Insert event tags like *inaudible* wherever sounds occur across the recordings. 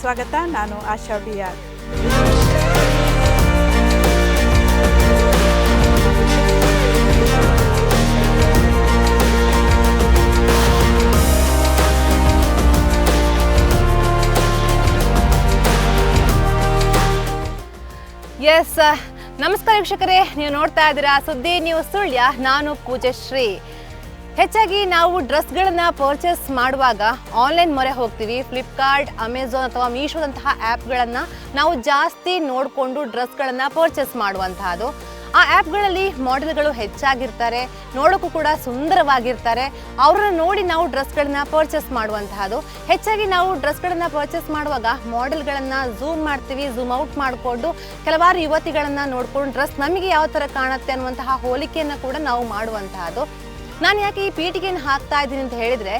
ಸ್ವಾಗತ. ನಾನು ಆಶಾ B R S ನಮಸ್ಕಾರ ವೀಕ್ಷಕರೇ. ನೀವು ನೋಡ್ತಾ ಇದ್ದೀರಾ ಸುದ್ದಿ ನ್ಯೂಸ್ ಸುಳ್ಯ. ನಾನು ಪೂಜಶ್ರೀ. ಹೆಚ್ಚಾಗಿ ನಾವು ಡ್ರೆಸ್ಗಳನ್ನ ಪರ್ಚೇಸ್ ಮಾಡುವಾಗ ಆನ್ಲೈನ್ ಮೊರೆ ಹೋಗ್ತೀವಿ. ಫ್ಲಿಪ್ಕಾರ್ಟ್ ಅಮೆಝಾನ್ ಅಥವಾ ಮೀಶೋದಂತಹ ಆ್ಯಪ್ಗಳನ್ನು ನಾವು ಜಾಸ್ತಿ ನೋಡಿಕೊಂಡು ಡ್ರೆಸ್ಗಳನ್ನು ಪರ್ಚೇಸ್ ಮಾಡುವಂತಹದ್ದು ಆ ಆ್ಯಪ್ಗಳಲ್ಲಿ ಮಾಡೆಲ್ಗಳು ಹೆಚ್ಚಾಗಿರ್ತಾರೆ. ನೋಡೋಕ್ಕೂ ಕೂಡ ಸುಂದರವಾಗಿರ್ತಾರೆ. ಅವ್ರನ್ನ ನೋಡಿ ನಾವು ಡ್ರೆಸ್ಗಳನ್ನ ಪರ್ಚೇಸ್ ಮಾಡುವಂತಹದ್ದು ಹೆಚ್ಚಾಗಿ ನಾವು ಡ್ರೆಸ್ಗಳನ್ನ ಪರ್ಚೇಸ್ ಮಾಡುವಾಗ ಮಾಡೆಲ್ಗಳನ್ನು ಝೂಮ್ ಮಾಡ್ತೀವಿ, ಝೂಮ್ ಔಟ್ ಮಾಡಿಕೊಂಡು ಕೆಲವಾರು ಯುವತಿಗಳನ್ನು ನೋಡ್ಕೊಂಡು ಡ್ರೆಸ್ ನಮಗೆ ಯಾವ ಥರ ಕಾಣುತ್ತೆ ಅನ್ನುವಂತಹ ಹೋಲಿಕೆಯನ್ನು ಕೂಡ ನಾವು ಮಾಡುವಂತಹದ್ದು ನಾನು ಯಾಕೆ ಈ ಪೀಠಿಗೆಯನ್ನು ಹಾಕ್ತಾ ಇದ್ದೀನಿ ಅಂತ ಹೇಳಿದರೆ,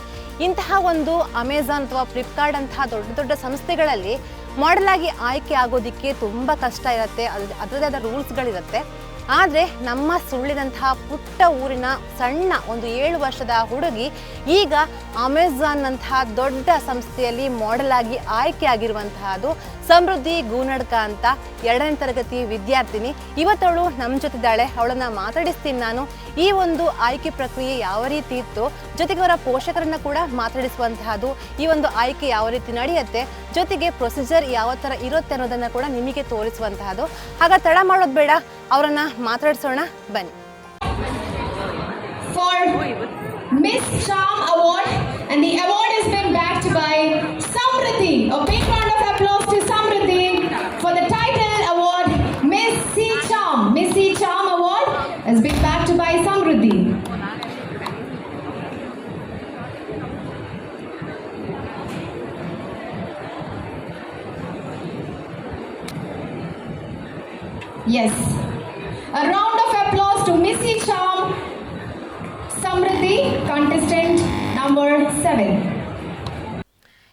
ಇಂತಹ ಒಂದು ಅಮೆಝಾನ್ ಅಥವಾ ಫ್ಲಿಪ್ಕಾರ್ಟ್ ಅಂತಹ ದೊಡ್ಡ ದೊಡ್ಡ ಸಂಸ್ಥೆಗಳಲ್ಲಿ ಮಾಡೆಲ್ ಆಗಿ ಆಯ್ಕೆ ಆಗೋದಿಕ್ಕೆ ತುಂಬ ಕಷ್ಟ ಇರುತ್ತೆ. ಅದ್ರ ಅದರದೇ ಆದ ರೂಲ್ಸ್ಗಳಿರುತ್ತೆ ಆದರೆ ನಮ್ಮ ಸುಳ್ಳಿದಂತಹ ಪುಟ್ಟ ಊರಿನ ಸಣ್ಣ ಒಂದು ಏಳು ವರ್ಷದ ಹುಡುಗಿ ಈಗ ಅಮೆಝಾನ್ನಂತಹ ದೊಡ್ಡ ಸಂಸ್ಥೆಯಲ್ಲಿ ಮಾಡೆಲ್ ಆಗಿ ಆಯ್ಕೆ ಆಗಿರುವಂತಹದ್ದು ಸಮೃದ್ಧಿ ಗೂನಡ್ಕ ಅಂತ ಎರಡನೇ ತರಗತಿ ವಿದ್ಯಾರ್ಥಿನಿ. ಇವತ್ತವಳು ನಮ್ಮ ಜೊತಿದ್ದಾಳೆ. ಅವಳನ್ನ ಮಾತಾಡಿಸ್ತೀನಿ ನಾನು. ಈ ಒಂದು ಆಯ್ಕೆ ಪ್ರಕ್ರಿಯೆ ಯಾವ ರೀತಿ ಇತ್ತು, ಜೊತೆಗೆ ಅವರ ಪೋಷಕರನ್ನ ಕೂಡ ಮಾತಾಡಿಸುವಂತಹದ್ದು ಈ ಒಂದು ಆಯ್ಕೆ ಯಾವ ರೀತಿ ನಡೆಯುತ್ತೆ, ಜೊತೆಗೆ ಪ್ರೊಸೀಜರ್ ಯಾವ ಥರ ಇರುತ್ತೆ ಅನ್ನೋದನ್ನ ಕೂಡ ನಿಮಗೆ ತೋರಿಸುವಂತಹದ್ದು. ಆಗ ತಡ ಮಾಡೋದು ಬೇಡ. ಅವರನ್ನ ಮಾತಾಡಿಸೋಣ. ಬನ್ನಿ. Seven.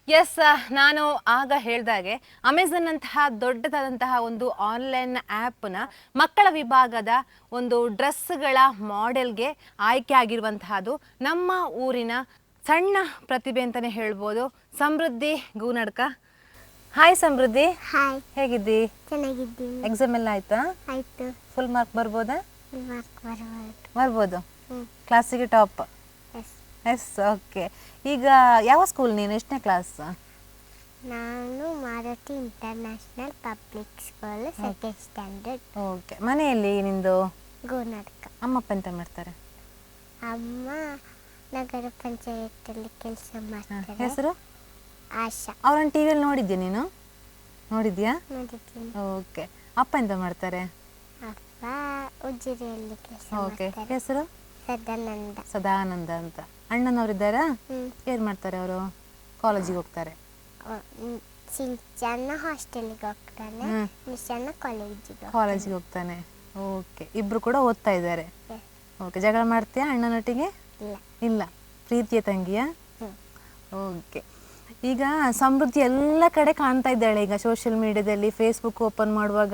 ಎಸ್ ನಾನು ಆಗ ಹೇಳ್ದಾಗೆ ಅಮೆಝನ್ ಅಂತಹ ದೊಡ್ಡದಾದಂತಹ ಒಂದು ಆನ್ಲೈನ್ ಆ್ಯಪ್ನ ಮಕ್ಕಳ ವಿಭಾಗದ ಒಂದು ಡ್ರೆಸ್ಗಳ ಮಾಡೆಲ್ಗೆ ಆಯ್ಕೆ ಆಗಿರುವಂತಹದ್ದು ನಮ್ಮ ಊರಿನ ಸಣ್ಣ ಪ್ರತಿಭೆ ಅಂತಲೇ ಹೇಳ್ಬೋದು. ಸಮೃದ್ಧಿ ಗೂನಡ್ಕ. ಹಾಯ್ ಸಮೃದ್ಧಿ. ಹಾಯ್ ಹೇಗಿದ್ದಿ? ಚೆನ್ನಾಗಿದ್ದೀನಿ. ಎಕ್ಸಾಮ್ ಎಲ್ಲ ಆಯ್ತಾ? ಆಯ್ತು. ಫುಲ್ ಮಾರ್ಕ್ ಬರ್ಬೋದಾ? ಬರ್ಬೋದು. ಕ್ಲಾಸಿಗೆ ಟಾಪ್ ಎಸ್ ಓಕೆ ಈಗ ಯಾವ ಸ್ಕೂಲ್ ನೀನು? ಎಷ್ಟನೇ ಕ್ಲಾಸ್ ನಾನು Maruti international public school second standard okay ಮನೆಯಲ್ಲಿ ನಿಂದು? ಗೋನಡ್ಕ ಅಮ್ಮಪ್ಪ ಎಂತ ಮಾಡ್ತಾರೆ? ಅಮ್ಮ ನಗರ ಪಂಚಾಯತಲ್ಲಿ ಕೆಲಸ ಮಾಡ್ತಾರೆ. ಹೆಸರು? ಆಶಾ. ಅವರನ್ನು ಟಿ ವಿಯಲ್ಲಿ ನೋಡಿದ್ಯಾ ನೀನು? ನೋಡಿದ್ಯಾ? ನೋಡಿದ್ದೀನಿ. ಓಕೆ ಅಪ್ಪ ಎಂತ ಮಾಡ್ತಾರೆ? ಅಪ್ಪ ಉಜಿರೆಯಲ್ಲಿ ಕೆಲಸ ಓಕೆ ಹೆಸರು? ಸದಾನಂದ. ಸದಾನಂದ ಅಂತ. ಅಣ್ಣನವರಿದ್ದಾರಾ? ಏನು ಮಾಡ್ತಾರೆ ಅವರು? ಕಾಲೇಜಿಗೆ ಹೋಗ್ತಾರೆ. ಸಿಂಚನ್ನ ಹಾಸ್ಟೆಲ್ಗೆ ಹೋಗ್ತಾನೆ ಹ್ಮ್. ಮಿಶನ್ನ ಕಾಲೇಜಿಗೆ ಕಾಲೇಜಿಗೆ ಹೋಗ್ತಾನೆ. ಓಕೆ ಇಬ್ರು ಕೂಡ ಓದ್ತಾ ಇದ್ದಾರೆ. ಓಕೆ ಜಗಳ ಮಾಡ್ತೀಯಾ ಅಣ್ಣನೊಟ್ಟಿಗೆ? ಇಲ್ಲ. ಇಲ್ಲ. ಪ್ರೀತಿಯ ತಂಗಿಯ? ಓಕೆ ಈಗ ಸಮೃದ್ಧಿ ಎಲ್ಲ ಕಡೆ ಕಾಣ್ತಾ ಇದ್ದಾಳೆ. ಈಗ ಸೋಷಿಯಲ್ ಮೀಡಿಯಾದಲ್ಲಿ ಫೇಸ್ಬುಕ್ ಓಪನ್ ಮಾಡುವಾಗ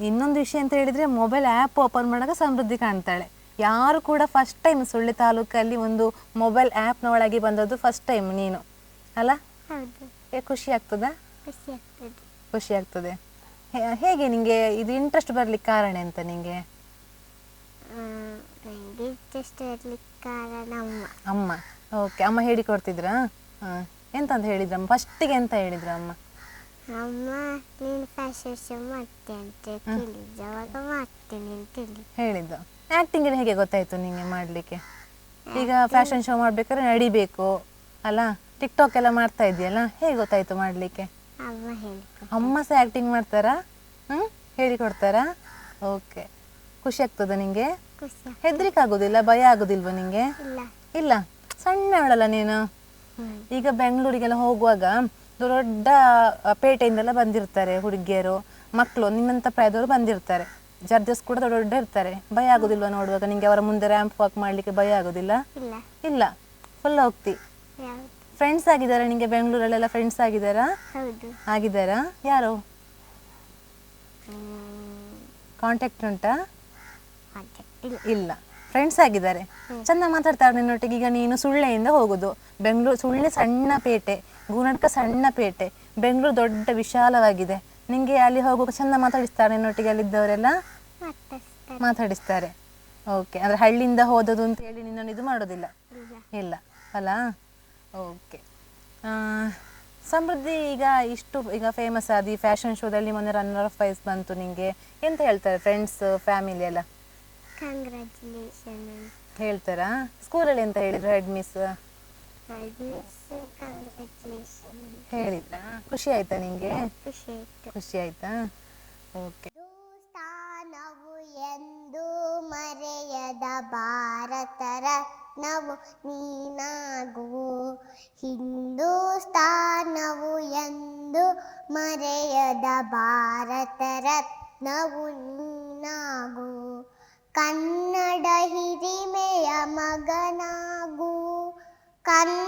ಇನ್ನೊಂದು ವಿಷಯ ಅಂತ ಹೇಳಿದ್ರೆ ಮೊಬೈಲ್ ಆ್ಯಪ್ ಓಪನ್ ಮಾಡುವಾಗ ಸಮೃದ್ಧಿ ಕಾಣ್ತಾಳೆ. ಯಾರು ಕೂಡ ಫಸ್ಟ್ ಟೈಮ್ ಸುಳ್ಳಿ ತಾಲೂಕಲ್ಲಿ ಒಂದು ಮೊಬೈಲ್ ಆ್ಯಪ್ನ ಒಳಗೆ ಬಂದದ್ದು ಫಸ್ಟ್ ಟೈಮ್ ನೀನು. ಅಲ್ಲ? ಏ, ಖುಷಿ ಆಗ್ತದಾ? ಖುಷಿ ಆಗ್ತದೆ. ಹೇಗೆ ನಿಂಗೆ ಇದು ಇಂಟ್ರೆಸ್ಟ್ ಬರ್ಲಿಕ್ಕೆ ಕಾರಣ ಎಂತ ನಿಂಗೆ? ಅಮ್ಮ. ಅಮ್ಮ. ಓಕೆ ಅಮ್ಮ ಹೇಳಿಕೊಡ್ತಿದ್ರಾ? ಹಾಂ. ಎಂತ ಅಂತ ಹೇಳಿದ್ರಮ್ಮ ಫಸ್ಟಿಗೆ ಎಂತ ಹೇಳಿದ್ರ ಅಮ್ಮ? ಅಮ್ಮ ನೀನು ಫ್ಯಾಷನ್ ಶೋ ಮಾಡ್ತೆ ಅಂತ ಕೇಳಿದ್ದೆ. ಅವಾಗ ಮಾಡ್ತೇನೆ ಅಂತ ಹೇಳಿ. ಹೇಳಿದ್ದು. ಆ್ಯಕ್ಟಿಂಗ್ ಹೇಗೆ ಗೊತ್ತಾಯ್ತು ನಿಂಗೆ ಮಾಡಲಿಕ್ಕೆ? ಈಗ ಫ್ಯಾಷನ್ ಶೋ ಮಾಡ್ಬೇಕಾದ್ರೆ ನಡಿಬೇಕು ಅಲ್ಲ? ಟಿಕ್ಟಾಕ್ ಎಲ್ಲ ಮಾಡ್ತಾ ಇದೆಯಲ್ಲ ಹೇಗೆ ಗೊತ್ತಾಯ್ತು ಮಾಡಲಿಕ್ಕೆ? ಅಮ್ಮ ಸಹ ಆಕ್ಟಿಂಗ್ ಮಾಡ್ತಾರಾ? ಹ್ಮ್? ಹೇಳಿಕೊಡ್ತಾರಾ? ಓಕೆ ಖುಷಿ ಆಗ್ತದ ನಿಂಗೆ? ಹೆದ್ರಿಕೆ ಆಗುದಿಲ್ಲ ಭಯ ಆಗೋದಿಲ್ವಾ ನಿಂಗೆ? ಇಲ್ಲ. ಸಣ್ಣವಳಲ್ಲ ನೀನು. ಈಗ ಬೆಂಗಳೂರಿಗೆಲ್ಲ ಹೋಗುವಾಗ ದೊಡ್ಡ ಪೇಟೆಯಿಂದೆಲ್ಲ ಬಂದಿರ್ತಾರೆ ಹುಡುಗಿಯರು ಮಕ್ಕಳು ನಿನ್ನಂತ ಪ್ರಾಯದವರು ಬಂದಿರ್ತಾರೆ. ಜಡ್ಜಸ್ ಕೂಡ ದೊಡ್ಡ ದೊಡ್ಡ ಇರ್ತಾರೆ. ಭಯ ಆಗುದಿಲ್ವಾ ನೋಡುವಾಗ? ನಿಂಗೆ ಅವರ ಮುಂದೆ ರ್ಯಾಂಪ್ ವಾಕ್ ಮಾಡ್ಲಿಕ್ಕೆ ಭಯ ಆಗುದಿಲ್ಲ? ಇಲ್ಲ. ಇಲ್ಲ. ಫುಲ್ ಹೋಗ್ತಿ. ಯಾವ್ದು ಫ್ರೆಂಡ್ಸ್ ಆಗಿದಾರಾ ನಿಂಗೆ? ಬೆಂಗಳೂರಲ್ಲೆಲ್ಲ ಫ್ರೆಂಡ್ಸ್ ಆಗಿದ್ದಾರಾ ಹೌದು. ಆಗಿದಾರಾ? ಯಾರು? ಕಾಂಟ್ಯಾಕ್ಟ್ ಉಂಟಾ? ಇಲ್ಲ. ಫ್ರೆಂಡ್ಸ್ ಆಗಿದ್ದಾರೆ. ಚಂದ ಮಾತಾಡ್ತಾರೆ ನಿನ್ನೊಟ್ಟಿಗೆ. ಈಗ ನೀನು ಸುಳ್ಳೆಯಿಂದ ಹೋಗುದು. ಬೆಂಗಳೂರು ಸುಳ್ಳೆ ಸಣ್ಣ ಪೇಟೆ. ಗುಣಟ್ಕ ಸಣ್ಣ ಪೇಟೆ. ಬೆಂಗಳೂರು ದೊಡ್ಡ ವಿಶಾಲವಾಗಿದೆ. ನಿಂಗೆ ಅಲ್ಲಿ ಹೋಗುವಾಗ ಚಂದ ಮಾತಾಡಿಸ್ತಾರೆ ನಿನ್ನೊಟ್ಟಿಗೆ ಅಲ್ಲಿದ್ದವರೆಲ್ಲ? ಮಾತಾಡಿಸ್ತಾರೆ. ಓಕೆ ಅಂದರೆ ಹಳ್ಳಿಯಿಂದ ಹೋದದು ಅಂತ ಹೇಳಿ ನಿನ್ನನ್ನು ಇದು ಮಾಡೋದಿಲ್ಲ? ಇಲ್ಲ. ಅಲ್ಲ? ಓಕೆ ಸಮೃದ್ಧಿ ಈಗ ಇಷ್ಟು ಈಗ ಫೇಮಸ್ ಆದಿ ಫ್ಯಾಷನ್ ಶೋದಲ್ಲಿ ಮೊನ್ನೆ ರನ್ನರ್ ಆಫ್ ಪ್ರೈಸ್ ಬಂತು ನಿಂಗೆ. ಎಂತ ಹೇಳ್ತಾರೆ ಫ್ರೆಂಡ್ಸ್ ಫ್ಯಾಮಿಲಿ ಎಲ್ಲ? ಹೇಳ್ತಾರಾ? ಸ್ಕೂಲಲ್ಲಿ ಎಂತ ಹೇಳಿದ್ರು ಹೆಡ್ ಮಿಸ್ ಹೇಳಿದ್ರಾ ಖುಷಿ ಆಯ್ತಾ ನಿಂಗೆ? ಖುಷಿ ಆಯ್ತು. ಓಕೆ. ಸ್ಥಾನವು ಎಂದು ಮರೆಯದ ಭಾರತರ ರತ್ನವು ನೀನಾಗು. ಹಿಂದೂಸ್ತಾನವು ಎಂದು ಮರೆಯದ ಭಾರತ ರತ್ನವು ನೀನಾಗು. ಕನ್ನಡ ಹಿರಿಮೆಯ ಮಗನಾಗು. ಕನ್ನಡ ನುಡಿಯ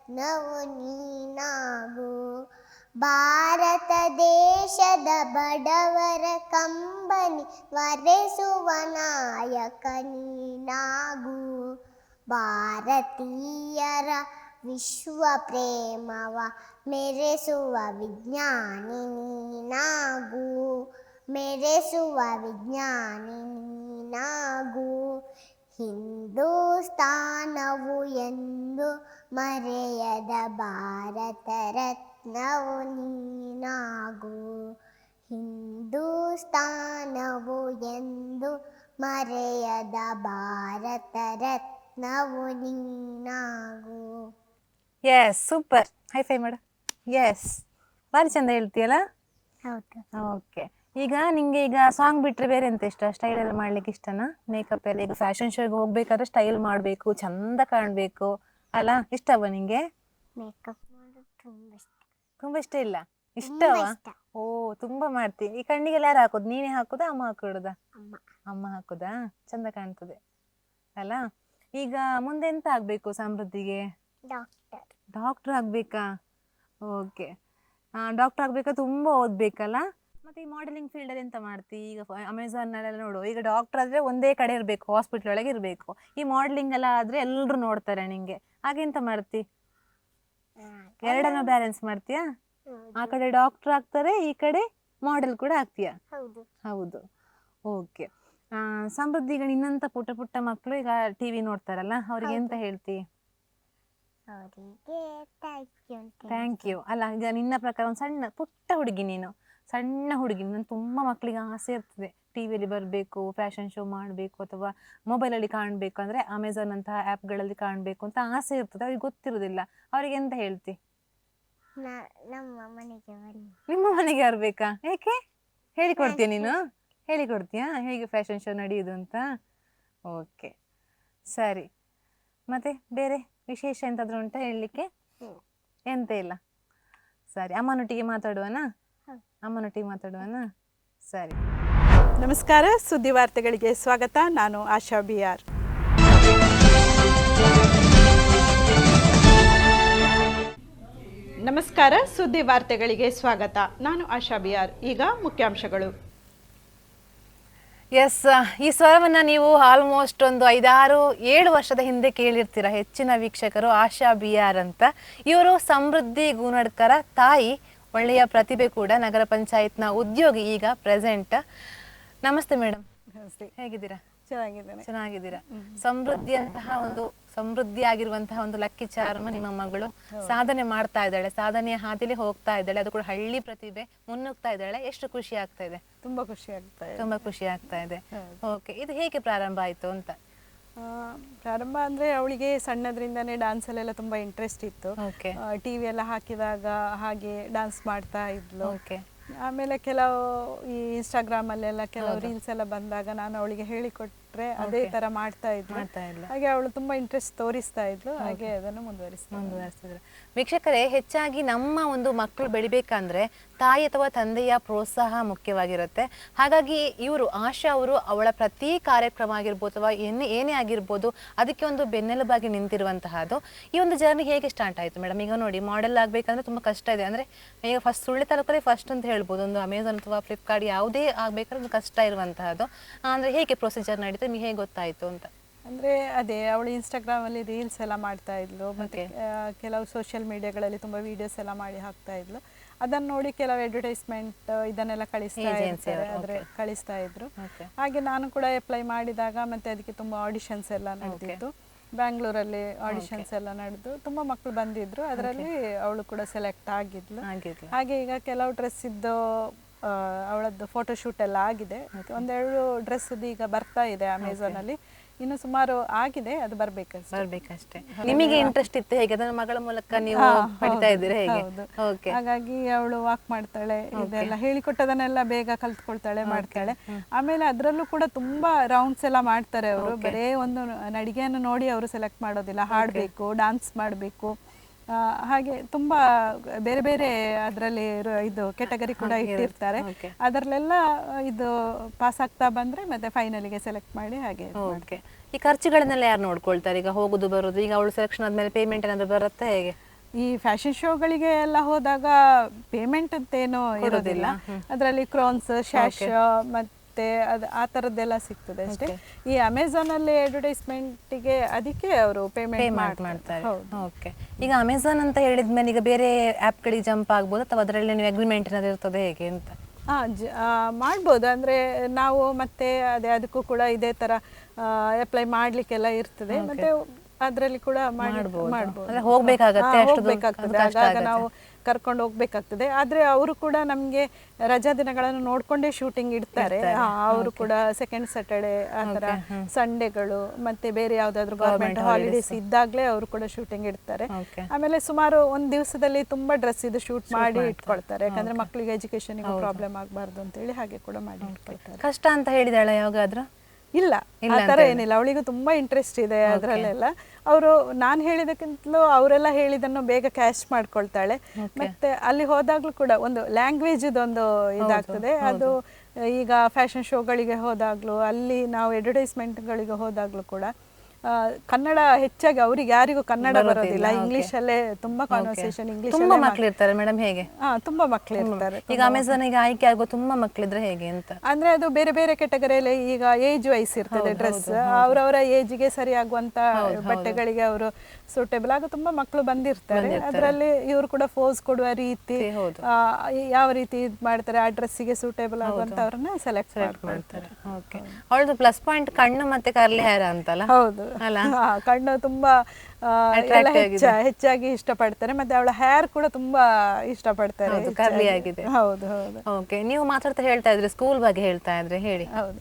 ರತ್ನವು ನೀನಾಗು ಭಾರತ ದೇಶದ ಬಡವರ ಕಂಬನಿ ವರೆಸುವ ನಾಯಕ ನೀನಾಗು ಭಾರತೀಯರ ವಿಶ್ವ ಪ್ರೇಮವ ಮೆರೆಸುವ ವಿಜ್ಞಾನಿ ನೀನಾಗು ಮೆರೆಸುವ ವಿಜ್ಞಾನಿ ನೀನಾಗು ಹಿಂದೂಸ್ತಾನವು ಎಂದು ಮರೆಯದ ಭಾರತ ರತ್ನವು ನೀನಾಗು. ಹಿಂದೂಸ್ತಾನವು ಎಂದು ಮರೆಯದ ಭಾರತ ರತ್ನವು ನೀನಾಗು. ಎಸ್ ಸೂಪರ್ ಹೈ ಫೈ ಮಾಡು ಎಸ್ ಭಾರಿ ಚಂದ ಹೇಳ್ತೀಯಲ್ಲ? ಹೌದು. ಓಕೆ ಈಗ ನಿಂಗೆ ಈಗ ಸಾಂಗ್ ಬಿಟ್ರೆ ಬೇರೆ ಎಂತ ಇಷ್ಟ? ಸ್ಟೈಲ್ ಎಲ್ಲ ಮಾಡ್ಲಿಕ್ಕೆ ಇಷ್ಟನಾ? ಮೇಕಪ್ ಎಲ್ಲ ಈಗ ಫ್ಯಾಷನ್ ಶೋಗೆ ಹೋಗ್ಬೇಕಾದ್ರೆ ಸ್ಟೈಲ್ ಮಾಡಬೇಕು ಚಂದ ಕಾಣಬೇಕು ಅಲ್ಲ? ಇಷ್ಟವ ನಿಂಗೆ? ಮೇಕಪ್ ತುಂಬ ಇಷ್ಟ. ತುಂಬಾ ಇಷ್ಟ ಇಲ್ಲ? ಇಷ್ಟವಾ? ಓ ತುಂಬಾ ಮಾಡ್ತಿ. ಈ ಕಣ್ಣಿಗೆ ಯಾರು ಹಾಕೋದು? ನೀನೇ ಹಾಕೋದಾ ಅಮ್ಮ ಹಾಕೊಡುದಾ? ಅಮ್ಮ. ಹಾಕೋದಾ? ಚಂದ ಕಾಣ್ತದೆ. ಅಲ್ಲ? ಈಗ ಮುಂದೆ ಎಂತ ಆಗ್ಬೇಕು ಸಮೃದ್ಧಿಗೆ? ಡಾಕ್ಟರ್ ಡಾಕ್ಟರ್ ಆಗ್ಬೇಕಾ? ಓಕೆ ಡಾಕ್ಟರ್ ಆಗ್ಬೇಕಾ? ತುಂಬಾ ಓದ್ಬೇಕಲ್ಲ? ಮತ್ತೆ ಈ ಮಾಡೆಲಿಂಗ್ ಫೀಲ್ಡಲ್ಲಿ ಎಂತ ಮಾಡ್ತಿ? ಈಗ ಅಮೆಝಾನಲ್ಲೆಲ್ಲ ನೋಡು ಈಗ ಡಾಕ್ಟರ್ ಆದ್ರೆ ಒಂದೇ ಕಡೆ ಇರಬೇಕು ಹಾಸ್ಪಿಟಲ್ ಒಳಗೆ ಇರಬೇಕು. ಈ ಮಾಡೆಲಿಂಗ್ ಎಲ್ಲ ಆದ್ರೆ ಎಲ್ಲರೂ ನೋಡ್ತಾರೆ ನಿಂಗೆ. ಹಾಗೆಂತ ಮಾಡ್ತಿ? ಎರಡನ್ನೂ ಬ್ಯಾಲೆನ್ಸ್ ಮಾಡ್ತೀಯಾ? ಆ ಕಡೆ ಡಾಕ್ಟರ್ ಆಗ್ತಾರೆ ಈ ಕಡೆ ಮಾಡೆಲ್ ಕೂಡ ಆಗ್ತೀಯಾ? ಹೌದು. ಓಕೆ ಸಮೃದ್ಧಿ ಈಗ ನಿನ್ನಂತ ಪುಟ್ಟ ಪುಟ್ಟ ಮಕ್ಕಳು ಈಗ ಟಿವಿ ನೋಡ್ತಾರಲ್ಲ ಅವ್ರಿಗೆ ಎಂತ ಹೇಳ್ತಿ? ಥ್ಯಾಂಕ್ ಯು ಅಲ್ಲ ಈಗ ನಿನ್ನ ಪ್ರಕಾರ ಒಂದು ಸಣ್ಣ ಪುಟ್ಟ ಹುಡುಗಿ ನೀನು. ಸಣ್ಣ ಹುಡುಗಿ ನಾನು ತುಂಬ ಮಕ್ಕಳಿಗೆ ಆಸೆ ಇರ್ತದೆ. ಟಿ ವಿಯಲ್ಲಿ ಬರಬೇಕು ಫ್ಯಾಷನ್ ಶೋ ಮಾಡಬೇಕು ಅಥವಾ ಮೊಬೈಲಲ್ಲಿ ಕಾಣಬೇಕು ಅಂದರೆ ಅಮೆಝಾನ್ ಅಂತಹ ಆ್ಯಪ್ಗಳಲ್ಲಿ ಕಾಣಬೇಕು ಅಂತ ಆಸೆ ಇರ್ತದೆ. ಅವ್ರಿಗೆ ಗೊತ್ತಿರೋದಿಲ್ಲ. ಅವರಿಗೆ ಎಂತ ಹೇಳ್ತಿ? ನಮ್ಮ ಮನೆಗೆ ಬನ್ನಿ. ನಿಮ್ಮ ಮನೆಗೆ ಬರಬೇಕಾ ಏಕೆ? ಹೇಳಿಕೊಡ್ತೀಯ ನೀನು? ಹೇಳಿಕೊಡ್ತೀಯಾ? ಹೇಗೆ ಫ್ಯಾಷನ್ ಶೋ ನಡೆಯುದು ಅಂತ? ಓಕೆ ಸರಿ. ಮತ್ತೆ ಬೇರೆ ವಿಶೇಷ ಎಂತಾದ್ರೂ ಉಂಟಾ ಹೇಳಲಿಕ್ಕೆ. ಎಂತ ಇಲ್ಲ. ಸರಿ ಅಮ್ಮನೊಟ್ಟಿಗೆ ಮಾತಾಡುವನಾ. ಅಮ್ಮನೊಟ್ಟಿಗೆ ಮಾತಾಡುವನಾ? ಸರಿ. ನಮಸ್ಕಾರ ಸುದ್ದಿ ವಾರ್ತೆಗಳಿಗೆ ಸ್ವಾಗತ. ನಾನು ಆಶಾ ಬಿ ಆರ್ ನಮಸ್ಕಾರ ಸುದ್ದಿ ವಾರ್ತೆಗಳಿಗೆ ಸ್ವಾಗತ. ನಾನು ಆಶಾ ಬಿ ಆರ್ ಈಗ ಮುಖ್ಯಾಂಶಗಳು. ಎಸ್ ಈ ಸ್ವರವನ್ನು ನೀವು ಆಲ್ಮೋಸ್ಟ್ ಒಂದು ಐದಾರು ಏಳು ವರ್ಷದ ಹಿಂದೆ ಕೇಳಿರ್ತೀರ ಹೆಚ್ಚಿನ ವೀಕ್ಷಕರು ಆಶಾ ಬಿ ಆರ್ ಅಂತ. ಇವರು ಸಮೃದ್ಧಿ ಗೂನಡ್ಕರ ತಾಯಿ ಒಳ್ಳೆಯ ಪ್ರತಿಭೆ ಕೂಡ ನಗರ ಪಂಚಾಯತ್ನ ಉದ್ಯೋಗಿ ಈಗ ಪ್ರೆಸೆಂಟ್ ನಮಸ್ತೆ ಮೇಡಮ್ ಹೇಗಿದ್ದೀರಾ? ಚೆನ್ನಾಗಿದ್ದೇನೆ. ಚೆನ್ನಾಗಿದ್ದೀರಾ? ಸಮೃದ್ಧಿಯಂತಹ ಒಂದು ಸಮೃದ್ಧಿ ಆಗಿರುವಂತಹ ಒಂದು ಲಕ್ಕಿ ಚಾರ್ಮ ನಿಮ್ಮ ಮಗಳು ಸಾಧನೆ ಮಾಡ್ತಾ ಇದ್ದಾಳೆ. ಸಾಧನೆಯ ಹಾದಿಲಿ ಹೋಗ್ತಾ ಇದ್ದಾಳೆ. ಅದು ಕೂಡ ಹಳ್ಳಿ ಪ್ರತಿಭೆ ಮುನ್ನುಗ್ತಾ ಇದ್ದಾಳೆ. ಎಷ್ಟು ಖುಷಿ ಆಗ್ತಾ ಇದೆ? ತುಂಬಾ ಖುಷಿ ಆಗ್ತಾ ಇದೆ. ತುಂಬಾ ಖುಷಿ ಆಗ್ತಾ ಇದೆ. ಓಕೆ ಇದು ಹೇಗೆ ಪ್ರಾರಂಭ ಆಯ್ತು ಅಂತ? ಪ್ರಾರಂಭ ಅಂದ್ರೆ ಅವಳಿಗೆ ಸಣ್ಣದ್ರಿಂದಾನೇ ಅಲ್ಲೆಲ್ಲ ತುಂಬಾ ಇಂಟ್ರೆಸ್ಟ್ ಇತ್ತು. ಟಿವಿ ಎಲ್ಲ ಹಾಕಿದಾಗ ಹಾಗೆ ಡ್ಯಾನ್ಸ್ ಮಾಡ್ತಾ ಇದ್ಲು. ಆಮೇಲೆ ಕೆಲವು ಈ ಇನ್ಸ್ಟಾಗ್ರಾಮ್ ಅಲ್ಲೆಲ್ಲ ಕೆಲವು ರೀಲ್ಸ್ ಎಲ್ಲ ಬಂದಾಗ ನಾನು ಅವಳಿಗೆ ಹೇಳಿಕೊಟ್ಟು ಕೊಟ್ರೆ ಅದೇ ತರ ಮಾಡ್ತಾ ಇದ್ಲು. ಮಾಡ್ತಾ ಇದ್ಲು. ಹಾಗೆ ಅವಳು ತುಂಬಾ ಇಂಟ್ರೆಸ್ಟ್ ತೋರಿಸ್ತಾ ಇದ್ಲು. ಹಾಗೆ ಅದನ್ನು ಮುಂದುವರಿಸ್ತಾ ಮುಂದುವರಿಸಿದ್ರು ವೀಕ್ಷಕರೇ ಹೆಚ್ಚಾಗಿ ನಮ್ಮ ಒಂದು ಮಕ್ಕಳು ಬೆಳಿಬೇಕಂದ್ರೆ ತಾಯಿ ಅಥವಾ ತಂದೆಯ ಪ್ರೋತ್ಸಾಹ ಮುಖ್ಯವಾಗಿರುತ್ತೆ. ಹಾಗಾಗಿ ಇವರು ಆಶಾ ಅವರು ಅವಳ ಪ್ರತಿ ಕಾರ್ಯಕ್ರಮ ಆಗಿರ್ಬೋದು ಅಥವಾ ಏನೇ ಏನೇ ಆಗಿರ್ಬೋದು ಅದಕ್ಕೆ ಒಂದು ಬೆನ್ನೆಲುಬಾಗಿ ನಿಂತಿರುವಂತಹದ್ದು ಈ ಒಂದು ಜರ್ನಿ ಹೇಗೆ ಸ್ಟಾರ್ಟ್ ಆಯಿತು ಮೇಡಮ್ ಈಗ ನೋಡಿ ಮಾಡೆಲ್ ಆಗಬೇಕಂದ್ರೆ ತುಂಬ ಕಷ್ಟ ಇದೆ. ಅಂದರೆ ಈಗ ಫಸ್ಟ್ ಸುಳ್ಳಿ ತಾಲೂಕಲ್ಲಿ ಫಸ್ಟ್ ಅಂತ ಹೇಳ್ಬೋದು. ಒಂದು ಅಮೆಝಾನ್ ಅಥವಾ ಫ್ಲಿಪ್ಕಾರ್ಟ್ ಯಾವುದೇ ಆಗಬೇಕಾದ್ರೆ ಒಂದು ಕಷ್ಟ ಇರುವಂತಹದ್ದು ಅಂದರೆ ಹೇಗೆ ಪ್ರೊಸೀಜರ್ ನಡೀತು ನಿಮಗೆ ಹೇಗೆ ಗೊತ್ತಾಯಿತು ಅಂತ? ಅಂದ್ರೆ ಅದೇ ಅವಳು ಇನ್ಸ್ಟಾಗ್ರಾಮ್ ಅಲ್ಲಿ ರೀಲ್ಸ್ ಎಲ್ಲ ಮಾಡ್ತಾ ಇದ್ಲು. ಮತ್ತೆ ಕೆಲವು ಸೋಷಿಯಲ್ ಮೀಡಿಯಾಗಳಲ್ಲಿ ತುಂಬಾ ವಿಡಿಯೋಸ್ ಎಲ್ಲ ಮಾಡಿ ಹಾಕ್ತಾ ಇದ್ಲು. ಅದನ್ನು ನೋಡಿ ಕೆಲವು ಅಡ್ವರ್ಟೈಸ್ಮೆಂಟ್ ಇದನ್ನೆಲ್ಲ ಕಳಿಸ್ತಾ ಇದ್ದಾರೆ ಇರ್ತಾರೆ ಆದ್ರೆ ಕಳಿಸ್ತಾ ಇದ್ರು. ಹಾಗೆ ನಾನು ಕೂಡ ಅಪ್ಲೈ ಮಾಡಿದಾಗ ಮತ್ತೆ ಅದಕ್ಕೆ ತುಂಬಾ ಆಡಿಷನ್ಸ್ ಎಲ್ಲ ನಡೆದಿತ್ತು. ಬ್ಯಾಂಗ್ಳೂರಲ್ಲಿ ಆಡಿಷನ್ಸ್ ಎಲ್ಲ ನಡೆದು ತುಂಬಾ ಮಕ್ಕಳು ಬಂದಿದ್ರು. ಅದರಲ್ಲಿ ಅವಳು ಕೂಡ ಸೆಲೆಕ್ಟ್ ಆಗಿದ್ಲು. ಹಾಗೆ ಈಗ ಕೆಲವು ಡ್ರೆಸ್ ಇದ್ದು ಅವಳದ್ದು ಫೋಟೋಶೂಟ್ ಎಲ್ಲ ಆಗಿದೆ. ಒಂದೆರಡು ಡ್ರೆಸ್ ಈಗ ಬರ್ತಾ ಇದೆ ಅಮೆಝಾನ್ ಅಲ್ಲಿ. ಇನ್ನು ಸುಮಾರು ಆಗಿದೆ ಅದು ಬರ್ಬೇಕಷ್ಟೇ. ಬರ್ಬೇಕಷ್ಟೇ. ನಿಮಗೆ ಇಂಟ್ರೆಸ್ಟ್ ಇತ್ತು ಹೇಗೆ? ಅದನ್ನ ಮಗಳ ಮೂಲಕ ನೀವು ಪಡಿತಾ ಇದ್ದೀರಾ ಹೇಗೆ? ಓಕೆ ಹಾಗಾಗಿ ಅವಳು ವಾಕ್ ಮಾಡ್ತಾಳೆ ಇದೆಲ್ಲ ಹೇಳಿಕೊಟ್ಟದನ್ನೆಲ್ಲ ಬೇಗ ಕಲ್ತ್ಕೊಳ್ತಾಳೆ ಮಾಡ್ತಾಳೆ. ಆಮೇಲೆ ಅದರಲ್ಲೂ ಕೂಡ ತುಂಬಾ ರೌಂಡ್ಸ್ ಎಲ್ಲ ಮಾಡ್ತಾರೆ ಅವರು. ಬರೇ ಒಂದು ನಡಿಗೆಯನ್ನು ನೋಡಿ ಅವರು ಸೆಲೆಕ್ಟ್ ಮಾಡೋದಿಲ್ಲ. ಹಾಡ್ಬೇಕು ಡಾನ್ಸ್ ಮಾಡಬೇಕು. ಹಾಗೆ ತುಂಬಾ ಬೇರೆ ಬೇರೆ ಅದರಲ್ಲಿ ಇದು ಕೆಟಗರಿ ಕೂಡ ಇಟ್ಟಿರ್ತಾರೆ. ಅದರಲ್ಲೆಲ್ಲ ಇದು ಪಾಸ್ ಆಗ್ತಾ ಬಂದ್ರೆ ಮತ್ತೆ ಫೈನಲಿಗೆ ಸೆಲೆಕ್ಟ್ ಮಾಡಿ ಹಾಗೆ ಓಕೆ ಈ ಖರ್ಚುಗಳನ್ನೆಲ್ಲ ಯಾರು ನೋಡ್ಕೊಳ್ತಾರೆ? ಈಗ ಹೋಗುದು ಬರುದು ಈಗ ಅವಳು ಸೆಲೆಕ್ಷನ್ ಆದ್ಮೇಲೆ ಪೇಮೆಂಟ್ ಏನಾದ್ರು ಬರುತ್ತೆ ಹೇಗೆ? ಈ ಫ್ಯಾಷನ್ ಶೋಗಳಿಗೆ ಎಲ್ಲ ಹೋದಾಗ ಪೇಮೆಂಟ್ ಅಂತೇನು ಇರೋದಿಲ್ಲ. ಅದರಲ್ಲಿ ಕ್ರೋನ್ಸ್ ಶ್ಯಾಶ್ ಮತ್ತೆ ಅದು ಆ ಥರದ್ದೆಲ್ಲ ಸಿಗ್ತದೆ ಅಷ್ಟೇ. ಈ ಅಮೆಝಾನಲ್ಲಿ ಅಲ್ಲಿ ಅಡ್ವರ್ಟೈಸ್ಮೆಂಟ್ಗೆ ಅದಕ್ಕೆ ಅವರು ಪೇಮೆಂಟ್ ಮಾಡ್ತಾರೆ. ಓಕೆ ಈಗ ಅಮೆಝಾನ್ ಅಂತ ಹೇಳಿದ್ಮೇಲೆ ಈಗ ಬೇರೆ ಆ್ಯಪ್ಗಳಿಗೆ ಜಂಪ್ ಆಗ್ಬೋದು ಅಥವಾ ಅದರಲ್ಲಿ ನೀವು ಅಗ್ರಿಮೆಂಟ್ ಏನಾದ್ರು ಇರ್ತದೆ ಹೇಗೆ ಅಂತ? ಹಾಂ ಜ- ಆ, ಮಾಡ್ಬೋದು. ಅಂದ್ರೆ ನಾವು ಮತ್ತೆ ಅದೇ ಅದಕ್ಕೂ ಕೂಡ ಇದೇ ತರ ಅಪ್ಲೈ ಮಾಡಲಿಕ್ಕೆಲ್ಲ ಇರ್ತದೆ. ಮತ್ತೆ ಅದರಲ್ಲಿ ಕೂಡ ಮಾಡ್ಬೋದು. ಹೋಗ್ಬೇಕಾಗತ್ತೆ. ನಾವು ಕರ್ಕೊಂಡು ಹೋಗ್ಬೇಕಾಗ್ತದೆ. ಆದ್ರೆ ಅವರು ಕೂಡ ನಮ್ಗೆ ರಜಾ ದಿನಗಳನ್ನು ನೋಡ್ಕೊಂಡೇ ಶೂಟಿಂಗ್ ಇಡ್ತಾರೆ. ಅವರು ಕೂಡ ಸೆಕೆಂಡ್ ಸ್ಯಾಟರ್ಡೆ ಆ ಸಂಡೆಗಳು ಸಂಡೇಗಳು ಮತ್ತೆ ಬೇರೆ ಯಾವ್ದಾದ್ರು ಗವರ್ಮೆಂಟ್ ಹಾಲಿಡೇಸ್ ಇದ್ದಾಗ್ಲೇ ಅವರು ಕೂಡ ಶೂಟಿಂಗ್ ಇಡ್ತಾರೆ. ಆಮೇಲೆ ಸುಮಾರು ಒಂದ್ ದಿವಸದಲ್ಲಿ ತುಂಬಾ ಡ್ರೆಸ್ ಇದು ಶೂಟ್ ಮಾಡಿ ಇಟ್ಕೊಳ್ತಾರೆ. ಯಾಕಂದ್ರೆ ಮಕ್ಕಳಿಗೆ ಎಜುಕೇಶನ್ ಪ್ರಾಬ್ಲಮ್ ಆಗಬಾರ್ದು ಅಂತೇಳಿ ಹಾಗೆ ಕೂಡ ಮಾಡಿ ಇಟ್ಕೊಳ್ತಾರೆ. ಕಷ್ಟ ಅಂತ ಹೇಳಿದಾಳೆ ಯಾವಾಗಾದ್ರೂ? ಇಲ್ಲ ಇಲ್ಲ ಆ ಥರ ಏನಿಲ್ಲ. ಅವಳಿಗೂ ತುಂಬಾ ಇಂಟ್ರೆಸ್ಟ್ ಇದೆ ಅದರಲ್ಲೆಲ್ಲ. ಅವರು ನಾನು ಹೇಳಿದಕ್ಕಿಂತಲೂ ಅವರೆಲ್ಲ ಹೇಳಿದನ್ನು ಬೇಗ ಕ್ಯಾಚ್ ಮಾಡ್ಕೊಳ್ತಾಳೆ. ಮತ್ತೆ ಅಲ್ಲಿ ಹೋದಾಗ್ಲೂ ಕೂಡ ಒಂದು ಲ್ಯಾಂಗ್ವೇಜ್ ಇದೊಂದು ಇದಾಗ್ತದೆ. ಅದು ಈಗ ಫ್ಯಾಷನ್ ಶೋಗಳಿಗೆ ಹೋದಾಗ್ಲೂ ಅಲ್ಲಿ ನಾವು ಅಡ್ವರ್ಟೈಸ್ಮೆಂಟ್ಗಳಿಗೆ ಹೋದಾಗ್ಲೂ ಕೂಡ ಕನ್ನಡ ಹೆಚ್ಚಾಗಿ ಅವ್ರಿಗೆ ಯಾರಿಗೂ ಕನ್ನಡ ಬರೋದಿಲ್ಲ. ಇಂಗ್ಲಿಷ್ ಅಲ್ಲೇ ತುಂಬಾ ಕಾನ್ವರ್ಸೇಷನ್ ಇಂಗ್ಲಿಷ್ ತುಂಬಾ ಮಕ್ಳು ಇರ್ತಾರೆ ಮೇಡಮ್ ಹೇಗೆ? ಹಾ ತುಂಬಾ ಮಕ್ಳು ಇರ್ತಾರೆ ಈಗ ಅಮೆಝಾನ್ ಈಗ ಆಯ್ಕೆ ಆಗೋ ತುಂಬಾ ಮಕ್ಳಿದ್ರೆ ಹೇಗೆ ಅಂತ? ಅಂದ್ರೆ ಅದು ಬೇರೆ ಬೇರೆ ಕೆಟಗರಿಯಲ್ಲಿ ಈಗ ಏಜ್ ವೈಸ್ ಇರ್ತದೆ ಡ್ರೆಸ್ ಅವರವರ ಏಜ್ಗೆ ಸರಿಯಾಗುವಂತ ಬಟ್ಟೆಗಳಿಗೆ ಅವರು ಸೂಟೇಬಲ್ ಆಗ ತುಂಬಾ ಮಕ್ಕಳು ಬಂದಿರ್ತಾರೆ. ಅದರಲ್ಲಿ ಇವರು ಕೂಡ ಫೋಸ್ ಕೊಡುವ ರೀತಿ ಆ, ಯಾವ ರೀತಿ ಇದ್ ಮಾಡ್ತಾರೆ ಆ ಡ್ರೆಸ್ಸಿಗೆ ಸೂಟೇಬಲ್ ಆಗುವಂತವ್ರನ್ನ ಸೆಲೆಕ್ಟ್ ಮಾಡ್ಕೊಳ್ತಾರೆ. ಓಕೆ ಅವಳದು ಪ್ಲಸ್ ಪಾಯಿಂಟ್ ಕಣ್ಣು ಮತ್ತೆ ಕರ್ಲಿ ಹೇರ ಅಂತಲ್ಲ? ಹೌದು. ಕಣ್ಣು ತುಂಬಾ ಹೆಚ್ಚಾಗಿ ಇಷ್ಟಪಡ್ತಾರೆ. ಮತ್ತೆ ಅವಳ ಹೇರ್ ಕೂಡ ತುಂಬಾ ಇಷ್ಟಪಡ್ತಾರೆ. ಕರ್ಲಿ. ಆಗಿದೆ. ಹೌದು ಹೌದು. ಓಕೆ ನೀವು ಮಾತಾಡ್ತಾ ಹೇಳ್ತಾ ಇದ್ರಿ ಸ್ಕೂಲ್ ಬಗ್ಗೆ ಹೇಳ್ತಾ ಇದ್ರೆ ಹೇಳಿ. ಹೌದು.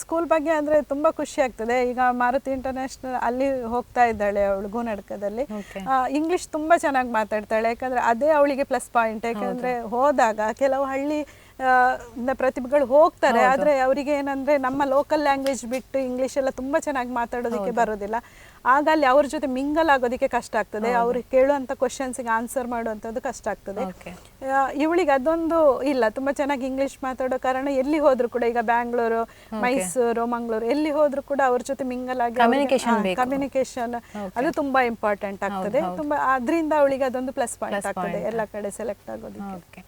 ಸ್ಕೂಲ್ ಬಗ್ಗೆ ಅಂದ್ರೆ ತುಂಬಾ ಖುಷಿ ಆಗ್ತದೆ. ಈಗ ಮಾರುತಿ ಇಂಟರ್ನ್ಯಾಷನಲ್ ಅಲ್ಲಿ ಹೋಗ್ತಾ ಇದ್ದಾಳೆ ಅವಳು ಗುಣಡ್ಕದಲ್ಲಿ Okay. ಇಂಗ್ಲಿಷ್ ತುಂಬಾ ಚೆನ್ನಾಗಿ ಮಾತಾಡ್ತಾಳೆ. ಯಾಕಂದ್ರೆ ಅದೇ ಅವಳಿಗೆ ಪ್ಲಸ್ ಪಾಯಿಂಟ್ ಯಾಕಂದ್ರೆ ಹೋದಾಗ ಕೆಲವು ಹಳ್ಳಿ ಪ್ರತಿಭೆಗಳು ಹೋಗ್ತಾರೆ. ಆದರೆ ಅವರಿಗೆ ಏನಂದರೆ ನಮ್ಮ ಲೋಕಲ್ ಲ್ಯಾಂಗ್ವೇಜ್ ಬಿಟ್ಟು ಇಂಗ್ಲೀಷ್ ಎಲ್ಲ ತುಂಬ ಚೆನ್ನಾಗಿ ಮಾತಾಡೋದಕ್ಕೆ ಬರೋದಿಲ್ಲ. ಆಗ ಅಲ್ಲಿ ಅವ್ರ ಜೊತೆ ಮಿಂಗಲ್ ಆಗೋದಕ್ಕೆ ಕಷ್ಟ ಆಗ್ತದೆ. ಅವ್ರಿಗೆ ಕೇಳುವಂಥ ಕ್ವಶನ್ಸ್ಗೆ ಆನ್ಸರ್ ಮಾಡುವಂಥದ್ದು ಕಷ್ಟ ಆಗ್ತದೆ. ಇವಳಿಗೆ ಅದೊಂದು ಇಲ್ಲ. ತುಂಬಾ ಚೆನ್ನಾಗಿ ಇಂಗ್ಲಿಷ್ ಮಾತಾಡೋ ಕಾರಣ ಎಲ್ಲಿ ಹೋದ್ರು ಕೂಡ ಈಗ ಬ್ಯಾಂಗ್ಳೂರು ಮೈಸೂರು ಮಂಗಳೂರು ಎಲ್ಲಿ ಹೋದ್ರು ಕೂಡ ಅವ್ರ ಜೊತೆ ಮಿಂಗಲ್ ಆಗಿ. ಕಮ್ಯುನಿಕೇಶನ್ ಅದು ತುಂಬಾ ಇಂಪಾರ್ಟೆಂಟ್ ಆಗ್ತದೆ. ತುಂಬಾ ಅದರಿಂದ ಅವಳಿಗೆ ಅದೊಂದು ಪ್ಲಸ್ ಪಾಯಿಂಟ್ ಆಗ್ತದೆ. ಎಲ್ಲ ಕಡೆ ಸೆಲೆಕ್ಟ್ ಆಗೋದಕ್ಕೆ.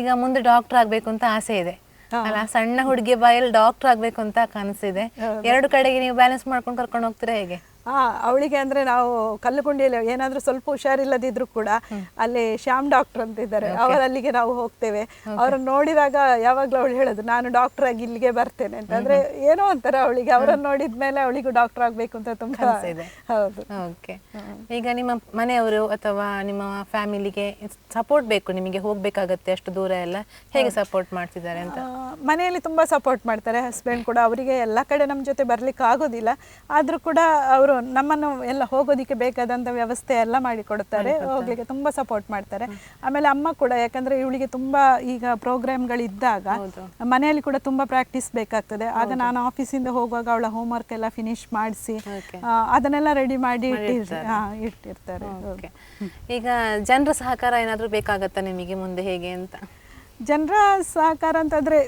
ಈಗ ಮುಂದೆ ಡಾಕ್ಟರ್ ಆಗ್ಬೇಕು ಅಂತ ಆಸೆ ಇದೆ. ಅಲ್ಲ ಸಣ್ಣ ಹುಡುಗಿ ಬಾಯಲ್ಲಿ ಡಾಕ್ಟರ್ ಆಗ್ಬೇಕು ಅಂತ ಕನಸಿದೆ. ಎರಡು ಕಡೆಗೆ ನೀವು ಬ್ಯಾಲೆನ್ಸ್ ಮಾಡ್ಕೊಂಡು ಕರ್ಕೊಂಡು ಹೋಗ್ತೀರಾ ಹೇಗೆ? ಹಾ ಅವಳಿಗೆ ಅಂದ್ರೆ ನಾವು ಕಲ್ಲುಗುಂಡಿಯಲ್ಲಿ ಏನಾದ್ರೂ ಸ್ವಲ್ಪ ಹುಷಾರಿಲ್ಲದಿದ್ರು ಕೂಡ ಅಲ್ಲಿ ಶ್ಯಾಮ್ ಡಾಕ್ಟರ್ ಅಂತ ಇದ್ದಾರೆ. ಅವರಲ್ಲಿಗೆ ನಾವು ಹೋಗ್ತೇವೆ. ಅವರನ್ನು ನೋಡಿದಾಗ ಯಾವಾಗ್ಲೂ ಅವಳು ಹೇಳೋದು ನಾನು ಡಾಕ್ಟರ್ ಆಗಿ ಇಲ್ಲಿಗೆ ಬರ್ತೇನೆ. ಅಂತ. ಅಂದ್ರೆ ಏನೋ ಒಂಥರ ಅವಳಿಗೆ. ಅವರನ್ನ ನೋಡಿದ್ಮೇಲೆ ಅವಳಿಗೂ ಡಾಕ್ಟರ್ ಆಗ್ಬೇಕು ಅಂತ ತುಂಬಾ ಇದೆ. ಹೌದು. ಓಕೆ ಈಗ ನಿಮ್ಮ ಮನೆಯವರು ಅಥವಾ ನಿಮ್ಮ ಫ್ಯಾಮಿಲಿಗೆ ಸಪೋರ್ಟ್ ಬೇಕು ನಿಮಗೆ ಹೋಗ್ಬೇಕಾಗತ್ತೆ ಅಷ್ಟು ದೂರ ಎಲ್ಲ. ಹೇಗೆ ಸಪೋರ್ಟ್ ಮಾಡ್ತಿದ್ದಾರೆ ಅಂತ? ಮನೆಯಲ್ಲಿ ತುಂಬಾ ಸಪೋರ್ಟ್ ಮಾಡ್ತಾರೆ. ಹಸ್ಬೆಂಡ್ ಕೂಡ ಅವರಿಗೆ ಎಲ್ಲ ಕಡೆ ನಮ್ಮ ಜೊತೆ ಬರ್ಲಿಕ್ಕೆ ಆಗೋದಿಲ್ಲ. ಆದ್ರೂ ಕೂಡ ಅವರು ಅವರು ನಮ್ಮನ್ನು ಎಲ್ಲ ಹೋಗೋದಿಕ್ಕೆ ಬೇಕಾದಂಥ ವ್ಯವಸ್ಥೆ ಎಲ್ಲ ಮಾಡಿಕೊಡ್ತಾರೆ ಹೋಗ್ಲಿಕ್ಕೆ ತುಂಬ ಸಪೋರ್ಟ್ ಮಾಡ್ತಾರೆ. ಆಮೇಲೆ ಅಮ್ಮ ಕೂಡ ಯಾಕಂದ್ರೆ ಇವಳಿಗೆ ತುಂಬ ಈಗ ಪ್ರೋಗ್ರಾಮ್ಗಳಿದ್ದಾಗ ಮನೆಯಲ್ಲಿ ಕೂಡ ತುಂಬ ಪ್ರಾಕ್ಟೀಸ್ ಬೇಕಾಗ್ತದೆ. ಆಗ ನಾನು ಆಫೀಸಿಂದ ಹೋಗುವಾಗ ಅವಳ ಹೋಮ್ವರ್ಕ್ ಎಲ್ಲ ಫಿನಿಶ್ ಮಾಡಿಸಿ ಅದನ್ನೆಲ್ಲ ರೆಡಿ ಮಾಡಿ ಇಟ್ಟಿರ್ತಾರೆ. ಈಗ ಜನರ ಸಹಕಾರ ಏನಾದರೂ ಬೇಕಾಗತ್ತಾ ನಿಮಗೆ ಮುಂದೆ ಹೇಗೆ ಅಂತ? ಜನರ ಸಹಕಾರ ಅಂತಂದ್ರೆ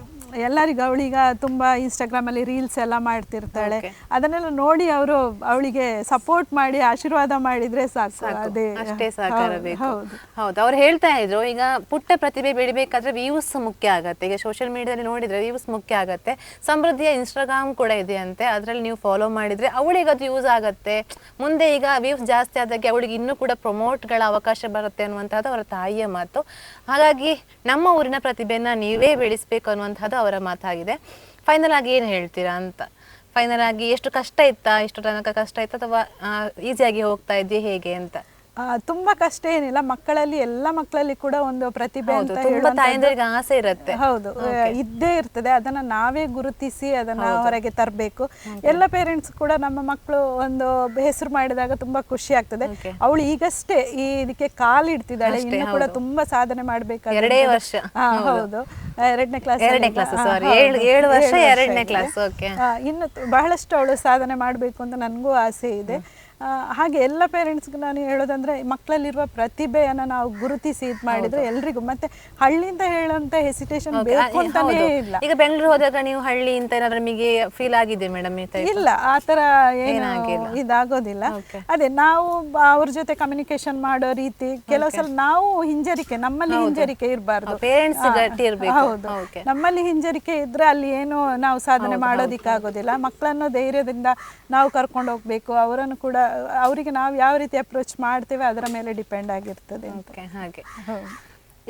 ಎಲ್ಲರಿಗೂ ಅವಳೀಗ ತುಂಬಾ ಇನ್ಸ್ಟಾಗ್ರಾಮ್ ಅಲ್ಲಿ ರೀಲ್ಸ್ ಎಲ್ಲ ಮಾಡ್ತಿರ್ತಾಳೆ. ಅದನ್ನೆಲ್ಲ ನೋಡಿ ಅವರು ಅವಳಿಗೆ ಸಪೋರ್ಟ್ ಮಾಡಿ ಆಶೀರ್ವಾದ ಮಾಡಿದ್ರೆ ಸಾಕು. ಅದೇ ಅಷ್ಟೇ ಸಹಕಾರ ಹೌದು, ಬೇಕು ಹೌದು. ಹೌದು ಅವ್ರು ಹೇಳ್ತಾ ಇದ್ರು ಈಗ ಪುಟ್ಟ ಪ್ರತಿಭೆ ಬೆಳಿಬೇಕಾದ್ರೆ ವ್ಯೂಸ್ ಮುಖ್ಯ ಆಗತ್ತೆ. ಈಗ ಸೋಷಿಯಲ್ ಮೀಡಿಯಾದಲ್ಲಿ ನೋಡಿದ್ರೆ ವ್ಯೂಸ್ ಮುಖ್ಯ ಆಗತ್ತೆ. ಸಮೃದ್ಧಿಯ ಇನ್ಸ್ಟಾಗ್ರಾಮ್ ಕೂಡ ಇದೆ ಅಂತೆ ಅದರಲ್ಲಿ ನೀವು ಫಾಲೋ ಮಾಡಿದ್ರೆ ಅವಳಿಗೆ ಅದು ಯೂಸ್ ಆಗತ್ತೆ. ಮುಂದೆ ಈಗ ವ್ಯೂಸ್ ಜಾಸ್ತಿ ಆದಾಗೆ ಅವಳಿಗೆ ಇನ್ನೂ ಕೂಡ ಪ್ರಮೋಟ್ಗಳ ಅವಕಾಶ ಬರುತ್ತೆ ಅನ್ನುವಂಥದ್ದು ಅವರ ತಾಯಿಯ ಮಾತು. ಹಾಗಾಗಿ ನಮ್ಮ ಊರಿನ ಪ್ರತಿಭೆನ ನೀವೇ ಬೆಳೆಸಬೇಕು ಅನ್ನುವಂಥದ್ದು ಅವರ ಮಾತಾಗಿದೆ. ಫೈನಲ್ ಆಗಿ ಏನು ಹೇಳ್ತೀರಾ ಅಂತ? ಫೈನಲ್ ಆಗಿ ಎಷ್ಟು ಕಷ್ಟ ಇತ್ತಾ? ಇಷ್ಟು ತನಕ ಕಷ್ಟ ಇತ್ತಾ? ಅಥವಾ ಈಸಿಯಾಗಿ ಹೋಗ್ತಾ ಇದ್ದಿ ಹೇಗೆ ಅಂತ? ತುಂಬಾ ಕಷ್ಟ ಏನಿಲ್ಲ. ಮಕ್ಕಳಲ್ಲಿ ಎಲ್ಲ ಮಕ್ಕಳಲ್ಲಿ ಕೂಡ ಒಂದು ಪ್ರತಿಭೆ ಅಂತ ತಾಯಂದಿರಿಗೆ ಆಸೆ ಇರುತ್ತೆ. ಹೌದು. ಇದ್ದೇ ಇರ್ತದೆ. ಅದನ್ನ ನಾವೇ ಗುರುತಿಸಿ ಅದನ್ನ ಹೊರಗೆ ತರಬೇಕು. ಎಲ್ಲ ಪೇರೆಂಟ್ಸ್ ಕೂಡ ನಮ್ಮ ಮಕ್ಕಳು ಒಂದು ಹೆಸರು ಮಾಡಿದಾಗ ತುಂಬಾ ಖುಷಿ ಆಗ್ತದೆ. ಅವಳು ಈಗಷ್ಟೇ ಈ ಇದಕ್ಕೆ ಕಾಲಿಡ್ತಿದ್ದಾಳೆ ಇಡ್ತಿದ್ದಾಳೆ. ಇನ್ನು ಕೂಡ ತುಂಬಾ ಸಾಧನೆ ಮಾಡ್ಬೇಕಾದ್ರೆ ಎರಡೇ ವರ್ಷ. ಹೌದು. ಎರಡನೇ ಕ್ಲಾಸ್ ಎರಡನೇ ಕ್ಲಾಸ್ ಸಾರಿ ಏಳು- ವರ್ಷ, ಎರಡನೇ ಕ್ಲಾಸ್ ಓಕೆ ಇನ್ನು ಬಹಳಷ್ಟು ಅವಳು ಸಾಧನೆ ಮಾಡಬೇಕು ಅಂತ ನನಗೂ ಆಸೆ ಇದೆ. ಹಾಗೆ ಎಲ್ಲ ಪೇರೆಂಟ್ಸ್ಗೆ ನಾನು ಹೇಳೋದಂದ್ರೆ ಮಕ್ಕಳಲ್ಲಿರುವ ಪ್ರತಿಭೆಯನ್ನು ನಾವು ಗುರುತಿಸಿ ಇದು ಮಾಡಿದ್ರೆ ಎಲ್ರಿಗೂ. ಮತ್ತೆ ಹಳ್ಳಿಯಿಂದ ಹೇಳುವಂತ ಹೆಸಿಟೇಷನ್ ಬೇಕು ಅಂತಾನೇ ಇಲ್ಲ. ಈಗ ಬೆಂಗಳೂರು ಹೋದಾಗ ನೀವು ಹಳ್ಳಿ ಅಂತ ಏನಾದ್ರೂ ನಿಮಗೆ ಫೀಲ್ ಆಗಿದೆ ಮೇಡಮ್ ಇಲ್ಲ ಆ ಥರ ಏನು ಏನಾಗಿಲ್ಲ. ಇದಾಗೋದಿಲ್ಲ. ಅದೇ ನಾವು ಅವ್ರ ಜೊತೆ ಕಮ್ಯುನಿಕೇಶನ್ ಮಾಡೋ ರೀತಿ ಕೆಲವು ಸಲ ನಾವು ಹಿಂಜರಿಕೆ ನಮ್ಮಲ್ಲಿ ಹಿಂಜರಿಕೆ ಇರಬಾರ್ದು. ಹೌದು. ನಮ್ಮಲ್ಲಿ ಹಿಂಜರಿಕೆ ಇದ್ರೆ ಅಲ್ಲಿ ಏನು ನಾವು ಸಾಧನೆ ಮಾಡೋದಿಕ್ಕಾಗೋದಿಲ್ಲ. ಮಕ್ಕಳನ್ನು ಧೈರ್ಯದಿಂದ ನಾವು ಕರ್ಕೊಂಡು ಹೋಗ್ಬೇಕು. ಅವರನ್ನು ಕೂಡ ಅವರಿಗೆ ನಾವು ಯಾವ ರೀತಿ ಅಪ್ರೋಚ್ ಮಾಡ್ತೇವೆ ಅದರ ಮೇಲೆ ಡಿಪೆಂಡ್ ಆಗಿರ್ತದೆ ಹಾಗೆ.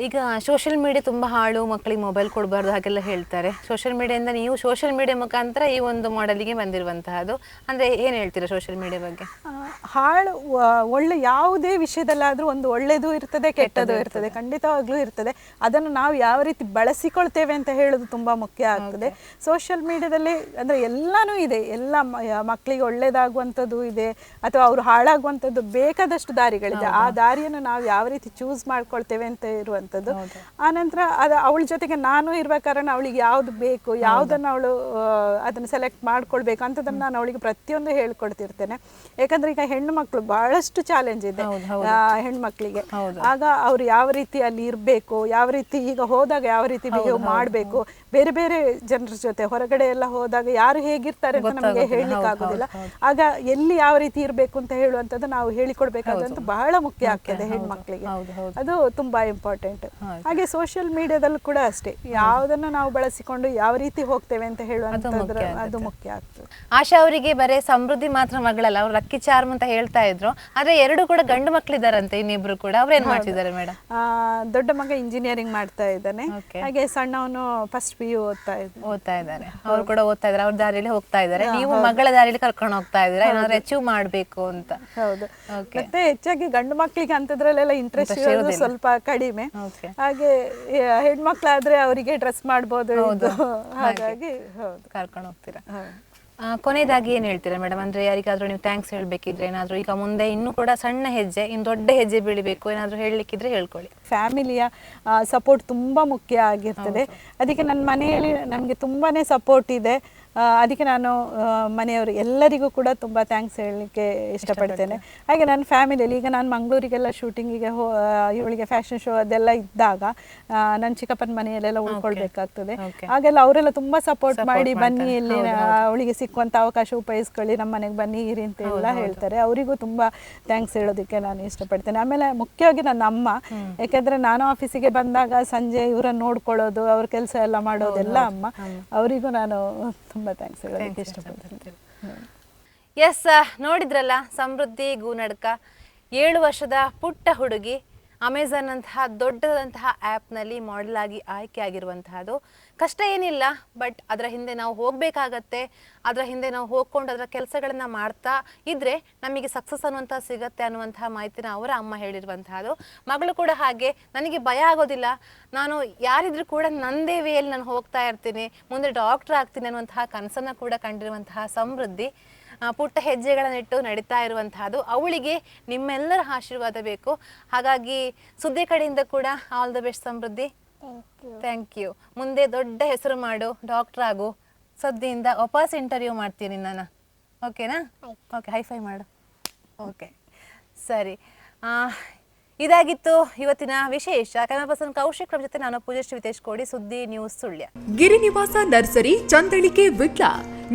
ಈಗ ಸೋಷಿಯಲ್ ಮೀಡಿಯಾ ತುಂಬ ಹಾಳು ಮಕ್ಕಳಿಗೆ ಮೊಬೈಲ್ ಕೊಡಬಾರ್ದು ಹಾಗೆಲ್ಲ ಹೇಳ್ತಾರೆ. ಸೋಷಿಯಲ್ ಮೀಡಿಯಿಂದ ನೀವು ಸೋಷಿಯಲ್ ಮೀಡಿಯಾ ಮುಖಾಂತರ ಈ ಒಂದು ಮಾಡೆಲ್ಗೆ ಬಂದಿರುವಂತಹದ್ದು. ಅಂದ್ರೆ ಏನು ಹೇಳ್ತೀರಾ ಸೋಷಿಯಲ್ ಮೀಡಿಯಾ ಬಗ್ಗೆ? ಹಾಳು ಒಳ್ಳೆ ಯಾವುದೇ ವಿಷಯದಲ್ಲಾದರೂ ಒಂದು ಒಳ್ಳೆಯದು ಇರ್ತದೆ ಕೆಟ್ಟದ್ದು ಇರ್ತದೆ. ಖಂಡಿತವಾಗ್ಲೂ ಇರ್ತದೆ. ಅದನ್ನು ನಾವು ಯಾವ ರೀತಿ ಬಳಸಿಕೊಳ್ತೇವೆ ಅಂತ ಹೇಳೋದು ತುಂಬಾ ಮುಖ್ಯ ಆಗ್ತದೆ. ಸೋಷಿಯಲ್ ಮೀಡಿಯಾದಲ್ಲಿ ಅಂದ್ರೆ ಎಲ್ಲಾನು ಇದೆ. ಎಲ್ಲ ಮಕ್ಕಳಿಗೆ ಒಳ್ಳೇದಾಗುವಂಥದ್ದು ಇದೆ. ಅಥವಾ ಅವರು ಹಾಳಾಗುವಂಥದ್ದು ಬೇಕಾದಷ್ಟು ದಾರಿಗಳಿದೆ. ಆ ದಾರಿಯನ್ನು ನಾವು ಯಾವ ರೀತಿ ಚೂಸ್ ಮಾಡ್ಕೊಳ್ತೇವೆ ಅಂತ ಇರುವಂಥದ್ದು. ಆನಂತರ ಅದು ಅವಳ ಜೊತೆಗೆ ನಾನು ಇರುವ ಕಾರಣ ಅವಳಿಗೆ ಯಾವ್ದು ಬೇಕು ಯಾವುದನ್ನು ಅವಳು ಅದನ್ನ ಸೆಲೆಕ್ಟ್ ಮಾಡ್ಕೊಳ್ಬೇಕು ಅಂತದನ್ನ ನಾನು ಅವಳಿಗೆ ಪ್ರತಿಯೊಂದು ಹೇಳ್ಕೊಡ್ತಿರ್ತೇನೆ. ಯಾಕಂದ್ರೆ ಈಗ ಹೆಣ್ಣು ಮಕ್ಕಳು ಬಹಳಷ್ಟು ಚಾಲೆಂಜ್ ಇದೆ ಹೆಣ್ಮಕ್ಳಿಗೆ. ಆಗ ಅವ್ರು ಯಾವ ರೀತಿ ಅಲ್ಲಿ ಇರಬೇಕು ಯಾವ ರೀತಿ ಈಗ ಹೋದಾಗ ಯಾವ ರೀತಿ ಬಿಹೇವ್ ಮಾಡಬೇಕು ಬೇರೆ ಬೇರೆ ಜನರ ಜೊತೆ ಹೊರಗಡೆ ಎಲ್ಲ ಹೋದಾಗ ಯಾರು ಹೇಗಿರ್ತಾರೆ ಅಂತ ನಮಗೆ ಹೇಳಲಿಕ್ಕೆ ಆಗೋದಿಲ್ಲ. ಆಗ ಎಲ್ಲಿ ಯಾವ ರೀತಿ ಇರಬೇಕು ಅಂತ ಹೇಳುವಂಥದ್ದು ನಾವು ಹೇಳಿಕೊಡ್ಬೇಕಾದಂತ ಬಹಳ ಮುಖ್ಯ ಆಗ್ತದೆ ಹೆಣ್ಮಕ್ಳಿಗೆ. ಅದು ತುಂಬಾ ಇಂಪಾರ್ಟೆಂಟ್ ಹಾಗೆ ಸೋಷಿಯಲ್ ಮೀಡಿಯಾದಲ್ಲೂ ಕೂಡ ಅಷ್ಟೇ. ಯಾವ್ದನ್ನ ನಾವು ಬಳಸಿಕೊಂಡು ಯಾವ ರೀತಿ ಹೋಗ್ತೇವೆ ಅಂತ ಹೇಳುವಂಥದ್ರ ಅದು ಮುಖ್ಯ ಆಗ್ತದೆ. ಆಶಾ ಅವರಿಗೆ ಬರೇ ಸಮೃದ್ಧಿ ಮಾತ್ರ ಮಗಳಲ್ಲ ಅವ್ರು ಲಕ್ಕಿ ಚಾರ್ಮ್ ಅಂತ ಹೇಳ್ತಾ ಇದ್ರು. ಆದ್ರೆ ಎರಡು ಕೂಡ ಗಂಡು ಮಕ್ಕಳಿದಾರಂತೆ ಇನ್ನಿಬ್ರು ಕೂಡ. ಅವ್ರು ಏನ್ ಮಾಡ್ತಿದ್ದಾರೆ ಮೇಡಮ್ ಆ, ದೊಡ್ಡ ಮಗ ಇಂಜಿನಿಯರಿಂಗ್ ಮಾಡ್ತಾ ಇದ್ದಾನೆ. ಹಾಗೆ ಸಣ್ಣವನು ಫಸ್ಟ್ ಪಿ ಯು ಓದ್ತಾ ಇದ್ದಾನೆ. ಓದ್ತಾ ಇದ್ದಾರೆ ಅವ್ರು ಕೂಡ ಓದ್ತಾ ಇದ್ದಾರೆ. ಅವ್ರ ದಾರಿಯಲ್ಲಿ ಹೋಗ್ತಾ ಇದ್ದಾರೆ. ನೀವು ಮಗಳ ದಾರಿಯಲ್ಲಿ ಕರ್ಕೊಂಡು ಹೋಗ್ತಾ ಇದ್ದೀರಾ? ಏನಾದ್ರು ಅಚೀವ್ ಮಾಡ್ಬೇಕು ಅಂತ. ಹೌದು. ಮತ್ತೆ ಹೆಚ್ಚಾಗಿ ಗಂಡು ಮಕ್ಕಳಿಗೆ ಅಂತದ್ರಲ್ಲೆಲ್ಲ ಇಂಟ್ರೆಸ್ಟ್ ಇರೋದು ಸ್ವಲ್ಪ ಕಡಿಮೆ. ಹಾಗೆ ಹೆಣ್ಮಕ್ಳಾದ್ರೆ ಅವರಿಗೆ ಡ್ರೆಸ್ ಮಾಡ್ಬೋದು. *laughs* ಹಾಗಾಗಿ ಕರ್ಕೊಂಡು ಹೋಗ್ತೀರಾ? ಆ, ಕೊನೆಯದಾಗಿ ಏನು ಹೇಳ್ತೀರಾ ಮೇಡಮ್ ಅಂದ್ರೆ ಯಾರಿಗಾದರೂ ನೀವು ಥ್ಯಾಂಕ್ಸ್ ಹೇಳಬೇಕಿದ್ರೆ ಏನಾದ್ರೂ ಈಗ ಮುಂದೆ ಇನ್ನೂ ಕೂಡ ಸಣ್ಣ ಹೆಜ್ಜೆ ಇನ್ನು ದೊಡ್ಡ ಹೆಜ್ಜೆ ಬೀಳಬೇಕು ಏನಾದ್ರೂ ಹೇಳಲಿಕ್ಕಿದ್ರೆ ಹೇಳ್ಕೊಳ್ಳಿ. ಫ್ಯಾಮಿಲಿಯ ಸಪೋರ್ಟ್ ತುಂಬ ಮುಖ್ಯ ಆಗಿರ್ತದೆ. ಅದಕ್ಕೆ ನನ್ನ ಮನೆಯಲ್ಲಿ ನನಗೆ ತುಂಬಾ ಸಪೋರ್ಟ್ ಇದೆ. ಅದಕ್ಕೆ ನಾನು ಮನೆಯವರು ಎಲ್ಲರಿಗೂ ಕೂಡ ತುಂಬ ಥ್ಯಾಂಕ್ಸ್ ಹೇಳಲಿಕ್ಕೆ ಇಷ್ಟಪಡ್ತೇನೆ. ಹಾಗೆ ನನ್ನ ಫ್ಯಾಮಿಲಿಯಲ್ಲಿ ಈಗ ನಾನು ಮಂಗಳೂರಿಗೆಲ್ಲ ಶೂಟಿಂಗಿಗೆ ಹೋ ಇವಳಿಗೆ ಫ್ಯಾಷನ್ ಶೋ ಅದೆಲ್ಲ ಇದ್ದಾಗ ನನ್ನ ಚಿಕ್ಕಪ್ಪನ ಮನೆಯಲ್ಲೆಲ್ಲ ಉಳ್ಕೊಳ್ಬೇಕಾಗ್ತದೆ. ಹಾಗೆಲ್ಲ ಅವರೆಲ್ಲ ತುಂಬ ಸಪೋರ್ಟ್ ಮಾಡಿ ಬನ್ನಿ ಇಲ್ಲಿ ಅವಳಿಗೆ ಸಿಕ್ಕುವಂಥ ಅವಕಾಶ ಉಪಯೋಗಿಸ್ಕೊಳ್ಳಿ ನಮ್ಮ ಮನೆಗೆ ಬನ್ನಿ ಇರಿ ಅಂತ ಎಲ್ಲ ಹೇಳ್ತಾರೆ. ಅವರಿಗೂ ತುಂಬ ಥ್ಯಾಂಕ್ಸ್ ಹೇಳೋದಕ್ಕೆ ನಾನು ಇಷ್ಟಪಡ್ತೇನೆ. ಆಮೇಲೆ ಮುಖ್ಯವಾಗಿ ನನ್ನ ಅಮ್ಮ ಯಾಕೆಂದರೆ ನಾನು ಆಫೀಸಿಗೆ ಬಂದಾಗ ಸಂಜೆ ಇವರನ್ನು ನೋಡ್ಕೊಳ್ಳೋದು ಅವ್ರ ಕೆಲಸ ಎಲ್ಲ ಮಾಡೋದೆಲ್ಲ ಅಮ್ಮ. ಅವರಿಗೂ ನಾನು ತುಂಬ ಥ್ಯಾಂಕ್ಸ್ ಹೇಳೋದಕ್ಕೆ ಇಷ್ಟಪಡ್ತೀನಿ. ಎಸ್ ನೋಡಿದ್ರಲ್ಲ ಸಮೃದ್ಧಿ ಗೂನಡ್ಕ ಏಳು ವರ್ಷದ ಪುಟ್ಟ ಹುಡುಗಿ ಅಮೆಝಾನ್ ಅಂತಹ ದೊಡ್ಡದಂತಹ ಆ್ಯಪ್ನಲ್ಲಿ ಮಾಡೆಲ್ ಆಗಿ ಆಯ್ಕೆ ಆಗಿರುವಂತಹದ್ದು. ಕಷ್ಟ ಏನಿಲ್ಲ ಬಟ್ ಅದರ ಹಿಂದೆ ನಾವು ಹೋಗಬೇಕಾಗತ್ತೆ. ಅದರ ಹಿಂದೆ ನಾವು ಹೋಗ್ಕೊಂಡು ಅದರ ಕೆಲಸಗಳನ್ನು ಮಾಡ್ತಾ ಇದ್ರೆ ನಮಗೆ ಸಕ್ಸಸ್ ಅನ್ನುವಂಥ ಸಿಗತ್ತೆ ಅನ್ನುವಂತಹ ಮಾಹಿತಿನ ಅವರ ಅಮ್ಮ ಹೇಳಿರುವಂತಹದ್ದು ಮಗಳು ಕೂಡ ಹಾಗೆ, ನನಗೆ ಭಯ ಆಗೋದಿಲ್ಲ. ನಾನು ಯಾರಿದ್ರು ಕೂಡ ನಂದೇ ವೇಯಲ್ಲಿ ನಾನು ಹೋಗ್ತಾ ಇರ್ತೀನಿ. ಮುಂದೆ ಡಾಕ್ಟರ್ ಆಗ್ತೀನಿ ಅನ್ನುವಂತಹ ಕನಸನ್ನು ಕೂಡ ಕಂಡಿರುವಂತಹ ಸಮೃದ್ಧಿ ಪುಟ್ಟ ಹೆಜ್ಜೆಗಳನ್ನಿಟ್ಟು ನಡೀತಾ ಇರುವಂತಹದ್ದು ಅವಳಿಗೆ ನಿಮ್ಮೆಲ್ಲರ ಆಶೀರ್ವಾದ ಬೇಕು. ಹಾಗಾಗಿ ಸುದ್ದಿ ಕಡೆಯಿಂದ ಕೂಡ all the best Samruddhi. Thank you thank you ಮುಂದೆ ದೊಡ್ಡ ಹೆಸರು ಮಾಡು. ಡಾಕ್ಟರ್ ಆಗು. ಸದ್ದಿಯಿಂದ ವಾಪಸ್ ಇಂಟರ್ವ್ಯೂ ಮಾಡ್ತೀನಿ ನಾನು ಓಕೆನಾ ಓಕೆ ಹೈಫೈ ಮಾಡು. ಓಕೆ ಸರಿ. ಇದಾಗಿತ್ತು ಇವತ್ತಿನ ವಿಶೇಷ. ಕ್ಯಾಮರಾ ಪರ್ಸನ್ ಕೌಶಿಕ್ ಅವ್ರ ಜೊತೆ ನಾನು ಪೂಜಶ್ರೀ ವಿತೇಶ್ ಕೋಡಿ ಸುದ್ದಿ ನ್ಯೂಸ್ ಸುಳ್ಯ. ಗಿರಿನಿವಾಸ ನರ್ಸರಿ ಚಂದಳಿಕೆ ವಿಟ್ಲ.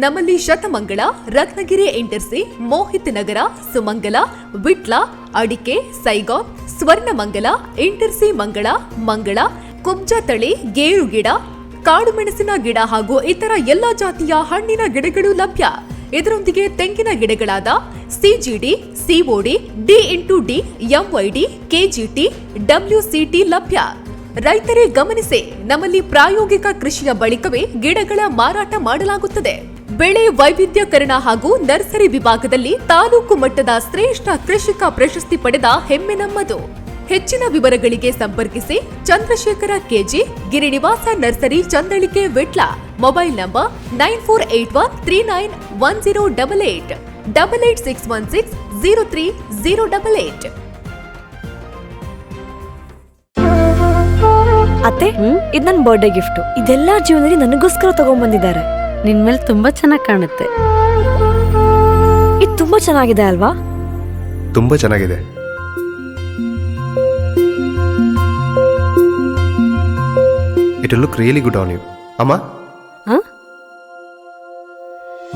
ನಮ್ಮಲ್ಲಿ ಶತಮಂಗಳ ರತ್ನಗಿರಿ ಇಂಟರ್ಸಿ ಮೋಹಿತ್ ನಗರ ಸುಮಂಗಲ ವಿಟ್ಲ ಅಡಿಕೆ ಸೈಗಾನ್ ಸ್ವರ್ಣಮಂಗಲ ಇಂಟರ್ಸಿ ಮಂಗಳ ಮಂಗಳ ಕುಬ್ಜ ತಳಿ, ಗೇರು ಗಿಡ, ಕಾಡು ಮೆಣಸಿನ ಗಿಡ ಹಾಗೂ ಇತರ ಎಲ್ಲಾ ಜಾತಿಯ ಹಣ್ಣಿನ ಗಿಡಗಳು ಲಭ್ಯ. ಇದರೊಂದಿಗೆ ತೆಂಗಿನ ಗಿಡಗಳಾದ CGD COD D into D MYD KGT WCT ಲಭ್ಯ. ರೈತರೇ ಗಮನಿಸಿ, ನಮ್ಮಲ್ಲಿ ಪ್ರಾಯೋಗಿಕ ಕೃಷಿಯ ಬಳಿಕವೇ ಗಿಡಗಳ ಮಾರಾಟ ಮಾಡಲಾಗುತ್ತದೆ. ಬೆಳೆ ವೈವಿಧ್ಯಕರಣ ಹಾಗೂ ನರ್ಸರಿ ವಿಭಾಗದಲ್ಲಿ ತಾಲೂಕು ಮಟ್ಟದ ಶ್ರೇಷ್ಠ ಕೃಷಿಕ ಪ್ರಶಸ್ತಿ ಪಡೆದ ಹೆಮ್ಮೆ ನಮ್ಮದು. ಹೆಚ್ಚಿನ ವಿವರಗಳಿಗೆ ಸಂಪರ್ಕಿಸಿ Chandrashekara K G Girinivasa nursery Chandalike Vitla. Mobile number nine four eight one three nine one zero double eight. Double eight six one six zero three zero double eight. ಅತ್ತೆ ಇದು ನನ್ನ ಬರ್ಡೇ ಗಿಫ್ಟ್ ಇದೆಲ್ಲ ಜೀವನದಲ್ಲಿ ನನಗೋಸ್ಕರ ತಗೊಂಡ್ಬಂದಿದ್ದಾರೆ. ನಿನ್ ಮೇಲೆ ತುಂಬಾ ಚೆನ್ನಾಗಿ ಕಾಣುತ್ತೆ. ಇದು ತುಂಬಾ ಚೆನ್ನಾಗಿದೆ ಅಲ್ವಾ? ತುಂಬಾ ಚೆನ್ನಾಗಿದೆ. Look really good on you ಅಮ್ಮ? ಹ?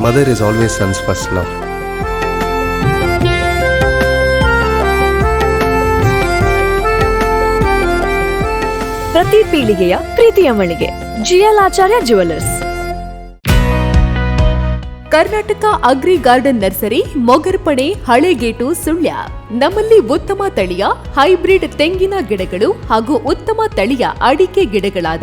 Mother is always sons first love ಪ್ರತಿ ಪೀಳಿಗೆಯ ಪ್ರೀತಿಯ ಮಳಿಗೆ. GL Acharya jewellers Karnataka agri garden nursery Mogarpane Halegate Sullia. ನಮ್ಮಲ್ಲಿ ಉತ್ತಮ ತಳಿಯ ಹೈಬ್ರಿಡ್ ತೆಂಗಿನ ಗಿಡಗಳು ಹಾಗೂ ಉತ್ತಮ ತಳಿಯ ಅಡಿಕೆ ಗಿಡಗಳಾದ